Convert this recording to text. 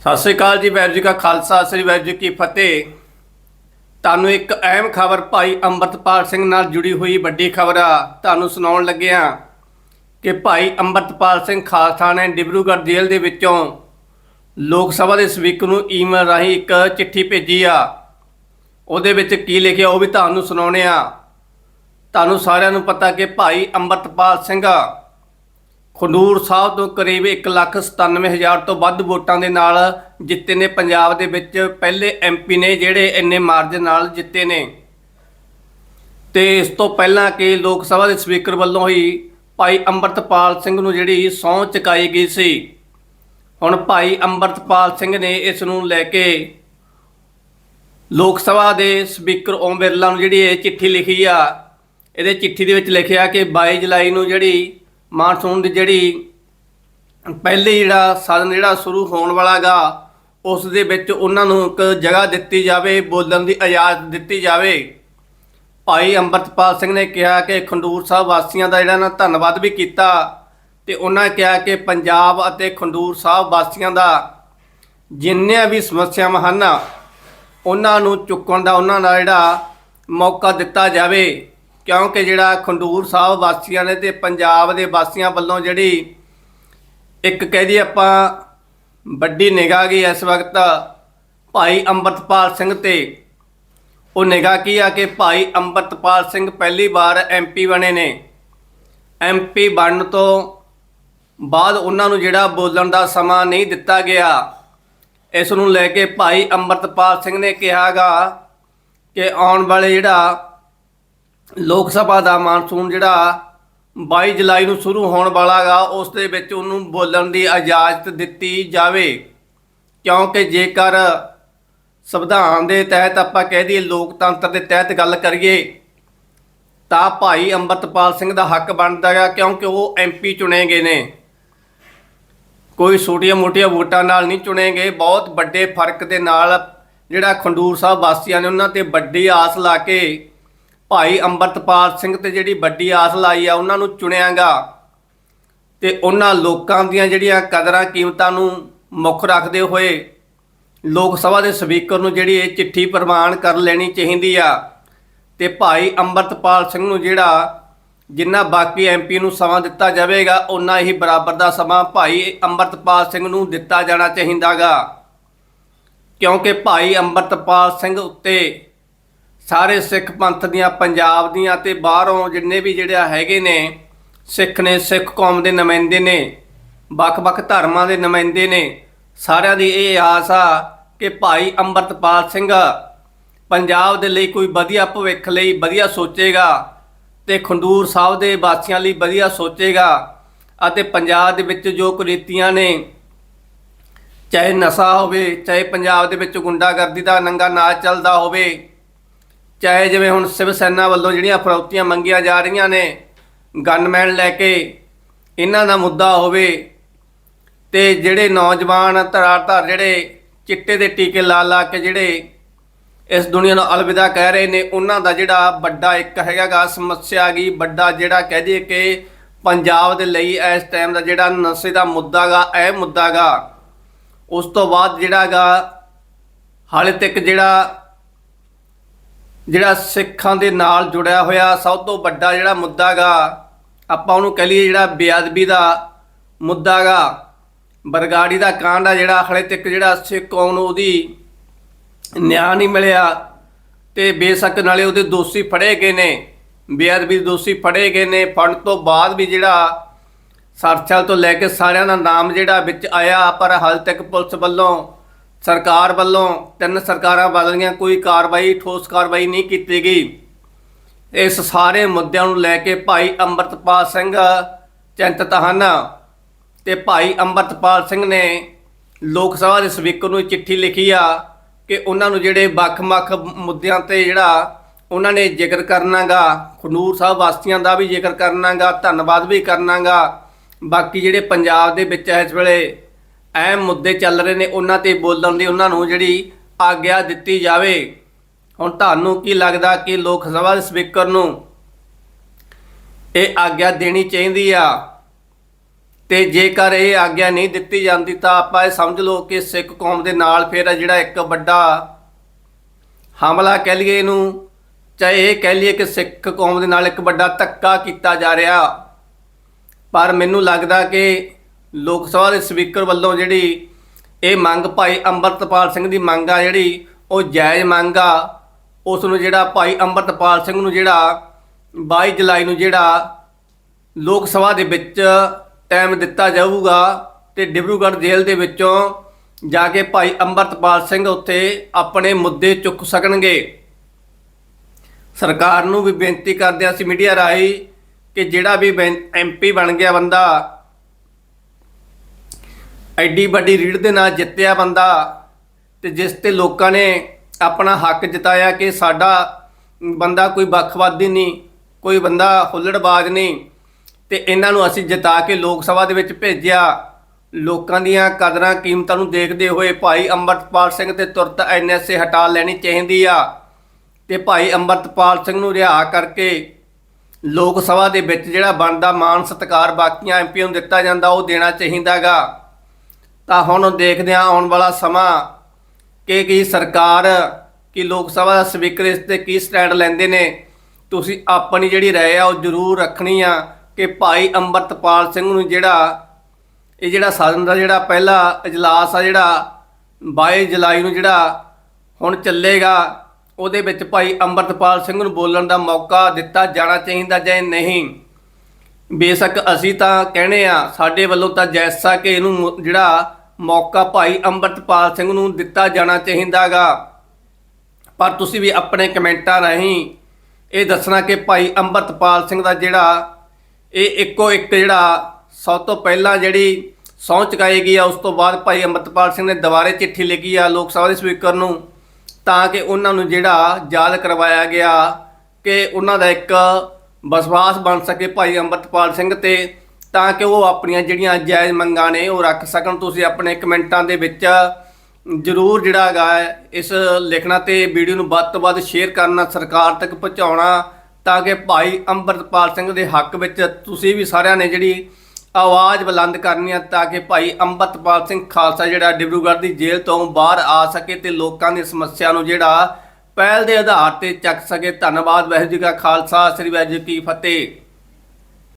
ਸਤਿ ਸ੍ਰੀ ਅਕਾਲ ਜੀ, ਵਾਹਿਗੁਰੂ ਜੀ ਕਾ ਖਾਲਸਾ, ਸ੍ਰੀ ਵਾਹਿਗੁਰੂ ਜੀ ਕੀ ਫਤਿਹ। ਤੁਹਾਨੂੰ ਇੱਕ ਅਹਿਮ ਖਬਰ ਭਾਈ ਅੰਮ੍ਰਿਤਪਾਲ ਸਿੰਘ ਨਾਲ ਜੁੜੀ ਹੋਈ ਵੱਡੀ ਖਬਰ ਆ। ਤੁਹਾਨੂੰ ਸੁਣਾਉਣ ਲੱਗਿਆ ਕਿ ਭਾਈ ਅੰਮ੍ਰਿਤਪਾਲ ਸਿੰਘ ਖਾਲਸਾ ਨੇ ਡਿਬਰੂਗੜ੍ਹ ਜੇਲ੍ਹ ਦੇ ਵਿੱਚੋਂ ਲੋਕ ਸਭਾ ਦੇ ਸਪੀਕਰ ਨੂੰ ਈਮੇਲ ਰਾਹੀਂ ਇੱਕ ਚਿੱਠੀ ਭੇਜੀ ਆ। ਉਹਦੇ ਵਿੱਚ ਕੀ ਲਿਖਿਆ ਉਹ ਵੀ ਤੁਹਾਨੂੰ ਸੁਣਾਉਣੇ ਆ ਤੁਹਾਨੂੰ ਸਾਰਿਆਂ ਨੂੰ ਪਤਾ ਕਿ ਭਾਈ ਅੰਮ੍ਰਿਤਪਾਲ ਸਿੰਘ ਖੰਡੂਰ ਸਾਹਿਬ ਤੋਂ ਕਰੀਬ 197000 ਤੋਂ ਵੱਧ ਵੋਟਾਂ ਦੇ ਨਾਲ ਜਿੱਤੇ ਨੇ ਪੰਜਾਬ ਦੇ ਵਿੱਚ ਪਹਿਲੇ ਐਮਪੀ ਨੇ, ਜਿਹੜੇ ਇੰਨੇ ਮਾਰਜਨ ਨਾਲ ਜਿੱਤੇ ਨੇ। ਤੇ ਇਸ ਤੋਂ ਪਹਿਲਾਂ ਕਿ ਲੋਕ ਸਭਾ ਦੇ ਸਪੀਕਰ ਵੱਲੋਂ ਹੀ ਭਾਈ ਅੰਮ੍ਰਿਤਪਾਲ ਸਿੰਘ ਨੂੰ ਜਿਹੜੀ ਸਹੁੰ ਚੁਕਾਈ ਗਈ ਸੀ। ਹੁਣ ਭਾਈ ਅੰਮ੍ਰਿਤਪਾਲ ਸਿੰਘ ਨੇ ਇਸ ਨੂੰ ਲੈ ਕੇ ਲੋਕ ਸਭਾ ਦੇ ਸਪੀਕਰ ਓਮ ਬਿਰਲਾ ਨੂੰ ਜਿਹੜੀ ਇਹ ਚਿੱਠੀ ਲਿਖੀ ਆ, ਇਹਦੇ ਚਿੱਠੀ ਦੇ ਵਿੱਚ ਲਿਖਿਆ ਕਿ 22 ਜੁਲਾਈ ਨੂੰ ਜਿਹੜੀ ਮਾਨਸੂਨ ਦੀ ਜਿਹੜੀ ਪਹਿਲੇ ਜਿਹੜਾ ਸਦਨ ਜਿਹੜਾ ਸ਼ੁਰੂ ਹੋਣ ਵਾਲਾਗਾ, ਉਸ ਦੇ ਵਿੱਚ ਉਹਨਾਂ ਨੂੰ ਇੱਕ ਜਗ੍ਹਾ ਦਿੱਤੀ ਜਾਵੇ, ਬੋਲਣ ਦੀ ਇਜਾਜ਼ਤ ਦਿੱਤੀ ਜਾਵੇ। ਭਾਈ ਅੰਮ੍ਰਿਤਪਾਲ ਸਿੰਘ ਨੇ ਕਿਹਾ ਕਿ ਖੰਡੂਰ ਸਾਹਿਬ ਵਾਸੀਆਂ ਦਾ ਜਿਹੜਾ ਨਾ ਧੰਨਵਾਦ ਵੀ ਕੀਤਾ ਤੇ ਉਹਨਾਂ ਕਿਹਾ ਕਿ ਪੰਜਾਬ ਅਤੇ ਖੰਡੂਰ ਸਾਹਿਬ ਵਾਸੀਆਂ ਦਾ ਜਿੰਨੀਆਂ ਵੀ ਸਮੱਸਿਆਵਾਂ ਹਨ, ਉਹਨਾਂ ਨੂੰ ਚੁੱਕਣ ਦਾ, ਉਹਨਾਂ ਦਾ ਜਿਹੜਾ ਮੌਕਾ ਦਿੱਤਾ ਜਾਵੇ। ਕਿਉਂਕਿ ਜਿਹੜਾ ਖੰਡੂਰ ਸਾਹਿਬ ਵਾਸੀਆਂ ਨੇ ਤੇ ਪੰਜਾਬ ਦੇ ਵਾਸੀਆਂ ਵੱਲੋਂ ਜਿਹੜੀ ਇੱਕ ਕਹਿ ਦਈਏ ਆਪਾਂ ਵੱਡੀ ਨਿਗਾਹ ਗਈ ਇਸ ਵਕਤ, ਭਾਈ ਅੰਮ੍ਰਿਤਪਾਲ ਸਿੰਘ ਤੇ। ਉਹ ਨਿਗਾਹ ਕੀ ਆ ਕਿ ਭਾਈ ਅੰਮ੍ਰਿਤਪਾਲ ਸਿੰਘ ਪਹਿਲੀ ਵਾਰ ਐਮਪੀ ਬਣੇ ਨੇ। ਐਮਪੀ ਬਣਨ ਤੋਂ ਬਾਅਦ ਉਹਨਾਂ ਨੂੰ ਜਿਹੜਾ ਬੋਲਣ ਦਾ ਸਮਾਂ ਨਹੀਂ ਦਿੱਤਾ ਗਿਆ। ਇਸ ਨੂੰ ਲੈ ਕੇ ਭਾਈ ਅੰਮ੍ਰਿਤਪਾਲ ਸਿੰਘ ਨੇ ਕਿਹਾਗਾ ਕਿ ਆਉਣ ਵਾਲੇ ਜਿਹੜਾ ਲੋਕ ਸਭਾ ਦਾ ਮਾਨਸੂਨ ਜਿਹੜਾ 22 ਜੁਲਾਈ ਨੂੰ ਸ਼ੁਰੂ ਹੋਣ ਵਾਲਾਗਾ ਉਸ ਦੇ ਵਿੱਚ ਉਹਨੂੰ ਬੋਲਣ ਦੀ ਇਜਾਜ਼ਤ ਦਿੱਤੀ ਜਾਵੇ। ਕਿਉਂਕਿ ਜੇਕਰ ਸੰਵਿਧਾਨ ਦੇ ਤਹਿਤ ਆਪਾਂ ਕਹਿ ਦਈਏ ਲੋਕਤੰਤਰ ਦੇ ਤਹਿਤ ਗੱਲ ਕਰੀਏ, ਤਾਂ ਭਾਈ ਅੰਮ੍ਰਿਤਪਾਲ ਸਿੰਘ ਦਾ ਹੱਕ ਬਣਦਾ ਹੈਗਾ ਕਿਉਂਕਿ ਉਹ ਐਮਪੀ ਚੁਣੇ ਗਏ ਨੇ। ਕੋਈ ਛੋਟੀਆਂ-ਮੋਟੀਆਂ ਵੋਟਾਂ ਨਾਲ ਨਹੀਂ ਚੁਣੇ ਗਏ ਬਹੁਤ ਵੱਡੇ ਫ਼ਰਕ ਦੇ ਨਾਲ ਜਿਹੜਾ ਖੰਡੂਰ ਸਾਹਿਬ ਵਾਸੀਆਂ ਨੇ ਉਹਨਾਂ ਤੇ ਵੱਡੀ ਆਸ ਲਾ ਕੇ ਭਾਈ ਅੰਮ੍ਰਿਤਪਾਲ ਸਿੰਘ ਤੇ ਜਿਹੜੀ ਵੱਡੀ ਆਸ ਲਾਈ ਆ, ਉਹਨਾਂ ਨੂੰ ਚੁਣਿਆਗਾ। ਤੇ ਉਹਨਾਂ ਲੋਕਾਂ ਦੀਆਂ ਜਿਹੜੀਆਂ ਕਦਰਾਂ ਕੀਮਤਾਂ ਨੂੰ ਮੁੱਖ ਰੱਖਦੇ ਹੋਏ ਲੋਕ ਸਭਾ ਦੇ ਸਪੀਕਰ ਨੂੰ ਜਿਹੜੀ ਇਹ ਚਿੱਠੀ ਪ੍ਰਵਾਨ ਕਰ ਲੈਣੀ ਚਾਹੀਦੀ ਆ। ਤੇ ਭਾਈ ਅੰਮ੍ਰਿਤਪਾਲ ਸਿੰਘ ਨੂੰ ਜਿਹੜਾ ਜਿੰਨਾ ਬਾਕੀ ਐਮਪੀ ਨੂੰ ਸਮਾਂ ਦਿੱਤਾ ਜਾਵੇਗਾ ਉਨਾ ਹੀ ਬਰਾਬਰ ਦਾ ਸਮਾਂ ਭਾਈ ਅੰਮ੍ਰਿਤਪਾਲ ਸਿੰਘ ਨੂੰ ਦਿੱਤਾ ਜਾਣਾ ਚਾਹੀਦਾਗਾ। ਕਿਉਂਕਿ ਭਾਈ ਅੰਮ੍ਰਿਤਪਾਲ ਸਿੰਘ ਉੱਤੇ ਸਾਰੇ ਸਿੱਖ ਪੰਥ ਦੀਆਂ, ਪੰਜਾਬ ਦੀਆਂ ਤੇ ਬਾਹਰੋਂ ਜਿੰਨੇ ਵੀ ਜਿਹੜਾ ਹੈਗੇ ਨੇ, ਸਿੱਖ ਨੇ, ਸਿੱਖ ਕੌਮ ਦੇ ਨੁਮਾਇੰਦੇ ਨੇ ਵੱਖ-ਵੱਖ ਧਰਮਾਂ ਦੇ ਨੁਮਾਇੰਦੇ ਨੇ, ਸਾਰਿਆਂ ਦੀ ਇਹ ਆਸ ਆ ਕਿ ਭਾਈ ਅੰਮ੍ਰਿਤਪਾਲ ਸਿੰਘ ਪੰਜਾਬ ਦੇ ਲਈ ਕੋਈ ਵਧੀਆ ਭਵਿੱਖ ਲਈ ਵਧੀਆ ਸੋਚੇਗਾ ਤੇ ਖੰਡੂਰ ਸਾਹਿਬ ਦੇ ਵਾਸੀਆਂ ਲਈ ਵਧੀਆ ਸੋਚੇਗਾ ਅਤੇ ਪੰਜਾਬ ਦੇ ਵਿੱਚ ਜੋ ਕੁਰੀਤੀਆਂ ਨੇ, ਚਾਹੇ ਨਸ਼ਾ ਹੋਵੇ, ਚਾਹੇ ਪੰਜਾਬ ਦੇ ਵਿੱਚ ਗੁੰਡਾਗਰਦੀ ਦਾ ਨੰਗਾ ਨਾਚ ਚੱਲਦਾ ਹੋਵੇ ਚਾਹੇ ਜਿਵੇਂ ਹੁਣ ਸਿਵ ਸੈਨਾ ਵੱਲੋਂ ਜਿਹੜੀਆਂ ਫਰੌਤੀਆਂ ਮੰਗੀਆਂ ਜਾ ਰਹੀਆਂ ਨੇ ਗਨਮੈਨ ਲੈ ਕੇ ਇਹਨਾਂ ਦਾ ਮੁੱਦਾ ਹੋਵੇ ਤੇ ਜਿਹੜੇ ਨੌਜਵਾਨ ਧਰਾਰ ਧਰ ਜਿਹੜੇ ਚਿੱਟੇ ਦੇ ਟੀਕੇ ਲਾ ਲਾ ਕੇ ਜਿਹੜੇ ਇਸ ਦੁਨੀਆ ਨੂੰ ਅਲਵਿਦਾ ਕਹਿ ਰਹੇ ਨੇ, ਉਹਨਾਂ ਦਾ ਜਿਹੜਾ ਵੱਡਾ ਇੱਕ ਹੈਗਾਗਾ ਸਮੱਸਿਆ ਗਈ ਵੱਡਾ ਜਿਹੜਾ ਕਹਿ ਦਈਏ ਕਿ ਪੰਜਾਬ ਦੇ ਲਈ ਇਸ ਟਾਈਮ ਦਾ ਜਿਹੜਾ ਨਸ਼ੇ ਦਾ ਮੁੱਦਾਗਾ, ਇਹ ਮੁੱਦਾਗਾ, ਉਸ ਤੋਂ ਬਾਅਦ ਜਿਹੜਾਗਾ ਹਾਲੇ ਤੱਕ ਜਿਹੜਾ ਜਿਹੜਾ ਸਿੱਖਾਂ ਦੇ ਨਾਲ ਜੁੜਿਆ ਹੋਇਆ ਸਭ ਤੋਂ ਵੱਡਾ ਜਿਹੜਾ ਮੁੱਦਾਗਾ ਆਪਾਂ ਉਹਨੂੰ ਕਹ ਲਈਏ ਜਿਹੜਾ ਬੇਅਦਬੀ ਦਾ ਮੁੱਦਾਗਾ ਬਰਗਾੜੀ ਦਾ ਕਾਂਡ ਆ ਜਿਹੜਾ ਹਲੇ ਤੱਕ ਜਿਹੜਾ ਸਿੱਖ ਕੌਮ ਨੂੰ ਉਹਦੀ ਨਿਆਂ ਨਹੀਂ ਮਿਲਿਆ ਤੇ ਬੇਸ਼ੱਕ ਨਾਲੇ ਉਹਦੇ ਦੋਸ਼ੀ ਫੜੇ ਗਏ ਨੇ, ਬੇਅਦਬੀ ਦੇ ਦੋਸ਼ੀ ਫੜੇ ਗਏ ਨੇ, ਫੜਨ ਤੋਂ ਬਾਅਦ ਵੀ ਜਿਹੜਾ ਸਰਚਲ ਤੋਂ ਲੈ ਕੇ ਸਾਰਿਆਂ ਦਾ ਨਾਮ ਜਿਹੜਾ ਵਿੱਚ ਆਇਆ, ਪਰ ਹਾਲ ਤੱਕ ਪੁਲਿਸ ਵੱਲੋਂ ਸਰਕਾਰ ਵੱਲੋਂ ਤਿੰਨ ਸਰਕਾਰਾਂ ਬਦਲੀਆਂ, ਕੋਈ ਕਾਰਵਾਈ, ਠੋਸ ਕਾਰਵਾਈ ਨਹੀਂ ਕੀਤੀ ਗਈ। ਇਸ ਸਾਰੇ ਮੁੱਦਿਆਂ ਨੂੰ ਲੈ ਕੇ ਭਾਈ ਅੰਮ੍ਰਿਤਪਾਲ ਸਿੰਘ ਚਿੰਤਤ ਹਨ ਤੇ ਭਾਈ ਅੰਮ੍ਰਿਤਪਾਲ ਸਿੰਘ ਨੇ ਲੋਕ ਸਭਾ ਦੇ ਸਪੀਕਰ ਨੂੰ ਚਿੱਠੀ ਲਿਖੀ ਆ ਕਿ ਉਹਨਾਂ ਨੂੰ ਜਿਹੜੇ ਵੱਖ-ਵੱਖ ਮੁੱਦਿਆਂ ਤੇ ਜਿਹੜਾ ਉਹਨਾਂ ਨੇ ਜ਼ਿਕਰ ਕਰਨਾਗਾ, ਖਨੂਰ ਸਾਹਿਬ ਵਾਸੀਆਂ ਦਾ ਵੀ ਜ਼ਿਕਰ ਕਰਨਾਗਾ, ਧੰਨਵਾਦ ਵੀ ਕਰਨਾਗਾ। ਬਾਕੀ ਜਿਹੜੇ ਪੰਜਾਬ ਦੇ ਵਿੱਚ ਇਸ ਵੇਲੇ ਅਹਿਮ ਮੁੱਦੇ ਚੱਲ ਰਹੇ ਨੇ, ਉਹਨਾਂ ਤੇ ਬੋਲਣ ਦੀ ਉਹਨਾਂ ਨੂੰ ਜਿਹੜੀ ਆਗਿਆ ਦਿੱਤੀ ਜਾਵੇ। ਹੁਣ ਤੁਹਾਨੂੰ ਕੀ ਲੱਗਦਾ ਕਿ ਲੋਕ ਸਭਾ ਦੇ ਸਪੀਕਰ ਨੂੰ ਇਹ ਆਗਿਆ ਦੇਣੀ ਚਾਹੀਦੀ ਆ? ਤੇ ਜੇਕਰ ਇਹ ਆਗਿਆ ਨਹੀਂ ਦਿੱਤੀ ਜਾਂਦੀ ਤਾਂ ਆਪਾਂ ਇਹ ਸਮਝ ਲਓ ਕਿ ਸਿੱਖ ਕੌਮ ਦੇ ਨਾਲ ਫਿਰ ਜਿਹੜਾ ਇੱਕ ਵੱਡਾ ਹਮਲਾ ਕਹਿ ਲਈਏ ਇਹਨੂੰ, ਚਾਹੇ ਇਹ ਕਹਿ ਲਈਏ ਕਿ ਸਿੱਖ ਕੌਮ ਦੇ ਨਾਲ ਇੱਕ ਵੱਡਾ ਧੱਕਾ ਕੀਤਾ ਜਾ ਰਿਹਾ। ਪਰ ਮੈਨੂੰ ਲੱਗਦਾ ਕਿ ਲੋਕ ਸਭਾ ਦੇ ਸਪੀਕਰ ਵੱਲੋਂ ਜਿਹੜੀ ਇਹ ਮੰਗ ਭਾਈ ਅੰਮ੍ਰਿਤਪਾਲ ਸਿੰਘ ਦੀ ਮੰਗ ਆ ਜਿਹੜੀ, ਉਹ ਜਾਇਜ਼ ਮੰਗ ਆ। ਉਸ ਨੂੰ ਜਿਹੜਾ ਭਾਈ ਅੰਮ੍ਰਿਤਪਾਲ ਸਿੰਘ ਨੂੰ ਜਿਹੜਾ 22 ਜੁਲਾਈ ਨੂੰ ਜਿਹੜਾ ਲੋਕ ਸਭਾ ਦੇ ਵਿੱਚ ਟਾਈਮ ਦਿੱਤਾ ਜਾਊਗਾ ਤੇ ਡਿਬਰੂਗੜ੍ਹ ਜੇਲ੍ਹ ਦੇ ਵਿੱਚੋਂ ਜਾ ਕੇ ਭਾਈ ਅੰਮ੍ਰਿਤਪਾਲ ਸਿੰਘ ਉੱਥੇ ਆਪਣੇ ਮੁੱਦੇ ਚੁੱਕ ਸਕਣਗੇ। ਸਰਕਾਰ ਨੂੰ ਵੀ ਬੇਨਤੀ ਕਰਦੇ ਹਾਂ ਅਸੀਂ ਮੀਡੀਆ ਰਾਹੀਂ ਕਿ ਜਿਹੜਾ ਵੀ ਐਮਪੀ ਬਣ ਗਿਆ ਬੰਦਾ ਐਡੀ ਵੱਡੀ ਰੀੜ ਦੇ ਨਾਲ ਜਿੱਤਿਆ ਬੰਦਾ ਤੇ ਜਿਸ ਤੇ ਲੋਕਾਂ ਨੇ ਆਪਣਾ ਹੱਕ ਜਤਾਇਆ ਕਿ ਸਾਡਾ ਬੰਦਾ ਕੋਈ ਵੱਖਵਾਦੀ ਨਹੀਂ, ਕੋਈ ਬੰਦਾ ਹੁੱਲੜਬਾਜ਼ ਨਹੀਂ ਤੇ ਇਹਨਾਂ ਨੂੰ ਅਸੀਂ ਜਿਤਾ ਕੇ ਲੋਕ ਸਭਾ ਦੇ ਵਿੱਚ ਭੇਜਿਆ। ਲੋਕਾਂ ਦੀਆਂ ਕਦਰਾਂ ਕੀਮਤਾਂ ਨੂੰ ਦੇਖਦੇ ਹੋਏ ਭਾਈ ਅੰਮ੍ਰਿਤਪਾਲ ਸਿੰਘ ਤੇ ਤੁਰਤ ਐਨਐਸਏ ਹਟਾ ਲੈਣੀ ਚਾਹੀਦੀ ਆ ਤੇ ਭਾਈ ਅੰਮ੍ਰਿਤਪਾਲ ਸਿੰਘ ਨੂੰ ਰਿਹਾ ਕਰਕੇ ਲੋਕ ਸਭਾ ਦੇ ਵਿੱਚ ਜਿਹੜਾ ਬਣਦਾ ਮਾਨ ਸਤਿਕਾਰ ਬਾਕੀਆਂ ਐਮਪੀਆਂ ਨੂੰ ਦਿੱਤਾ ਜਾਂਦਾ, ਉਹ ਦੇਣਾ ਚਾਹੀਦਾਗਾ। ਤਾਂ ਹੁਣ ਦੇਖਦੇ ਹਾਂ ਆਉਣ ਵਾਲਾ ਸਮਾਂ ਕਿ ਕੀ ਸਰਕਾਰ, ਕਿ ਲੋਕ ਸਭਾ ਦਾ ਸਪੀਕਰ ਇਸ ਤੇ ਕੀ ਸਟੈਂਡ ਲੈਂਦੇ ਨੇ। ਤੁਸੀਂ ਆਪਣੀ ਜਿਹੜੀ ਰਾਏ ਆ ਉਹ ਜ਼ਰੂਰ ਰੱਖਣੀ ਆ ਕਿ ਭਾਈ ਅੰਮ੍ਰਿਤਪਾਲ ਸਿੰਘ ਨੂੰ ਜਿਹੜਾ, ਇਹ ਜਿਹੜਾ ਸਦਨ ਦਾ ਜਿਹੜਾ ਪਹਿਲਾ ਇਜਲਾਸ ਆ ਜਿਹੜਾ 22 ਜੁਲਾਈ ਨੂੰ ਜਿਹੜਾ ਹੁਣ ਚੱਲੇਗਾ, ਉਹਦੇ ਵਿੱਚ ਭਾਈ ਅੰਮ੍ਰਿਤਪਾਲ ਸਿੰਘ ਨੂੰ ਬੋਲਣ ਦਾ ਮੌਕਾ ਦਿੱਤਾ ਜਾਣਾ ਚਾਹੀਦਾ ਜਾਂ ਨਹੀਂ। ਬੇਸ਼ੱਕ ਅਸੀਂ ਤਾਂ ਕਹਿੰਦੇ ਆ ਸਾਡੇ ਵੱਲੋਂ ਤਾਂ ਜੈਸਾ ਕਿ ਇਹਨੂੰ ਜਿਹੜਾ ਮੌਕਾ ਭਾਈ ਅੰਮ੍ਰਿਤਪਾਲ ਸਿੰਘ ਨੂੰ ਦਿੱਤਾ ਜਾਣਾ ਚਾਹੀਦਾਗਾ। ਪਰ ਤੁਸੀਂ ਵੀ ਆਪਣੇ ਕਮੈਂਟਾਂ ਰਾਹੀਂ ਇਹ ਦੱਸਣਾ ਕਿ ਭਾਈ ਅੰਮ੍ਰਿਤਪਾਲ ਸਿੰਘ ਦਾ ਜਿਹੜਾ ਇਹ ਇੱਕੋ ਇੱਕ ਜਿਹੜਾ ਸਭ ਤੋਂ ਪਹਿਲਾਂ ਜਿਹੜੀ ਸਹੁੰ ਚੁਕਾਈ ਗਈ ਆ, ਉਸ ਤੋਂ ਬਾਅਦ ਭਾਈ ਅੰਮ੍ਰਿਤਪਾਲ ਸਿੰਘ ਨੇ ਦੁਬਾਰੇ ਚਿੱਠੀ ਲਿਖੀ ਆ ਲੋਕ ਸਭਾ ਦੇ ਸਪੀਕਰ ਨੂੰ ਤਾਂ ਕਿ ਉਹਨਾਂ ਨੂੰ ਜਿਹੜਾ ਯਾਦ ਕਰਵਾਇਆ ਗਿਆ ਕਿ ਉਹਨਾਂ ਦਾ ਇੱਕ ਵਿਸ਼ਵਾਸ ਬਣ ਸਕੇ ਭਾਈ ਅੰਮ੍ਰਿਤਪਾਲ ਸਿੰਘ ਤੇ। ਤਾਂ ਕਿ ਉਹ ਆਪਣੀਆਂ ਜਿਹੜੀਆਂ ਜਾਇਜ਼ ਮੰਗਾਂ ਨੇ ਉਹ ਰੱਖ ਸਕਣ। ਤੁਸੀਂ ਆਪਣੇ ਕਮੈਂਟਾਂ ਦੇ ਵਿੱਚ ਜਰੂਰ ਜਿਹੜਾ ਹੈਗਾ ਇਸ ਲਿਖਣਾ ਤੇ ਵੀਡੀਓ ਨੂੰ ਵੱਧ ਤੋਂ ਵੱਧ ਸ਼ੇਅਰ ਕਰਨਾ, ਸਰਕਾਰ ਤੱਕ ਪਹੁੰਚਾਉਣਾ, ਤਾਂ ਕਿ ਭਾਈ ਅੰਮ੍ਰਿਤਪਾਲ ਸਿੰਘ ਦੇ ਹੱਕ ਵਿੱਚ ਤੁਸੀਂ ਵੀ ਸਾਰਿਆਂ ਨੇ ਜਿਹੜੀ ਆਵਾਜ਼ ਬੁਲੰਦ ਕਰਨੀ ਹੈ ਤਾਂ ਕਿ ਭਾਈ ਅੰਮ੍ਰਿਤਪਾਲ ਸਿੰਘ ਖਾਲਸਾ ਜਿਹੜਾ ਡਿਬਰੂਗੜ੍ਹ ਦੀ ਜੇਲ੍ਹ ਤੋਂ ਬਾਹਰ ਆ ਸਕੇ ਤੇ ਲੋਕਾਂ ਦੀ ਸਮੱਸਿਆ ਨੂੰ ਜਿਹੜਾ ਪਹਿਲ ਦੇ ਆਧਾਰ ਤੇ ਚੱਕ ਸਕੇ। ਧੰਨਵਾਦ, ਵਾਹਿਗੁਰੂ ਜੀ ਕਾ ਖਾਲਸਾ, ਸ੍ਰੀ ਵਾਹਿਗੁਰੂ ਜੀ ਕੀ ਫਤਿਹ।